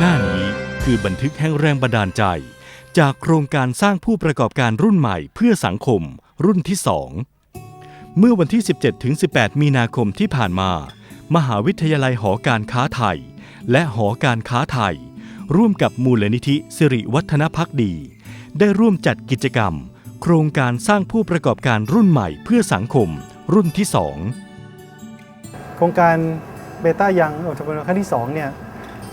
หน้านี้คือบันทึกแห่งแรงบันดาลใจ จากโครงการสร้างผู้ประกอบการรุ่นใหม่เพื่อสังคม รุ่นที่2เมื่อวันที่ 17-18 มีนาคมที่ผ่านมา มหาวิทยาลัยหอการค้าไทย และหอการค้าไทย ร่วมกับมูลนิธิสิริวัฒนพักดี ได้ร่วมจัดกิจกรรม โครงการสร้างผู้ประกอบการรุ่นใหม่เพื่อสังคม รุ่นที่2โครงการเบต้ายังองค์ประกอบขั้นที่2เนี่ย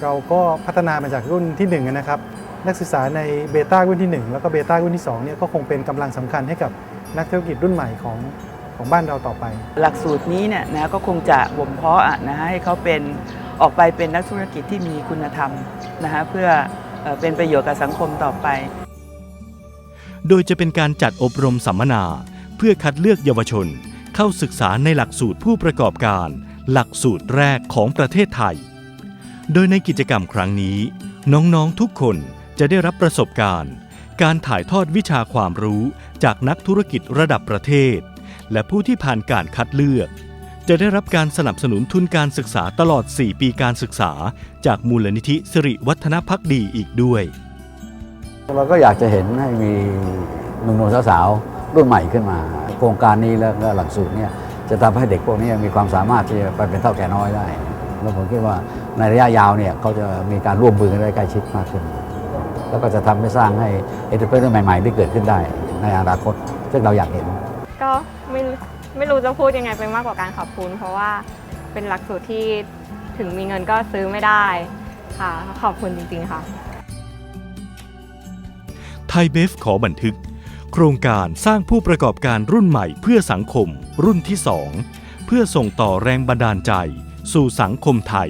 เราก็พัฒนามาจากรุ่นที่1นะครับนักศึกษาในเบต้ารุ่นที่ 1 แล้วก็เบต้ารุ่นที่2เนี่ยก็คงเป็นกำลังสำคัญให้กับนักธุรกิจรุ่นใหม่ของของบ้านเราต่อไป หลักสูตรนี้เนี่ยนะก็คงจะบ่มเพาะอะนะฮะให้เขาเป็นออกไปเป็นนักธุรกิจที่มีคุณธรรมนะฮะเพื่อเอ่อเป็นประโยชน์กับสังคมต่อไป โดยจะเป็นการจัดอบรมสัมมนา เพื่อคัดเลือกเยาวชน เข้าศึกษาในหลักสูตรผู้ประกอบการ หลักสูตรแรกของประเทศไทย โดยในกิจกรรมครั้งนี้ น้องๆทุกคนจะได้รับประสบการณ์ การถ่ายทอดวิชาความรู้จากนักธุรกิจระดับประเทศ และผู้ที่ผ่านการคัดเลือก จะได้รับการสนับสนุนทุนการศึกษาตลอด 4 ปีการศึกษา จากมูลนิธิสิริวัฒนพักดีอีกด้วย เราก็อยากจะเห็นให้มีหนุ่มๆสาวๆรุ่นใหม่ขึ้นมา โครงการนี้แล้วก็หลักสูตรเนี่ยจะทำให้เด็กพวกนี้มีความสามารถที่จะไปเป็นเท่าแก่น้อยได้ แล้วผมคิดว่า ในระยะยาวเนี่ยเขาจะมีการร่วมมือกันได้ใกล้ชิดมากขึ้น แล้วก็จะทำให้สร้างให้เอเ r อร์ใหม่ๆที่เกิดขึ้นได้ในอนาคต ซึ่งเราอยากเห็น ก็ไม่ไม่รู้จะพูดยังไงไปมากกว่าการขอบคุณ เพราะว่าเป็นหลักสูตรที่ถึงมีเงินก็ซื้อไม่ได้ค่ะขอบคุณจริง ๆ ค่ะ ไทยเบฟขอบันทึก โครงการสร้างผู้ประกอบการรุ่นใหม่เพื่อสังคมรุ่นที่ 2 เพื่อส่งต่อแรงบันดาลใจ สู่สังคมไทย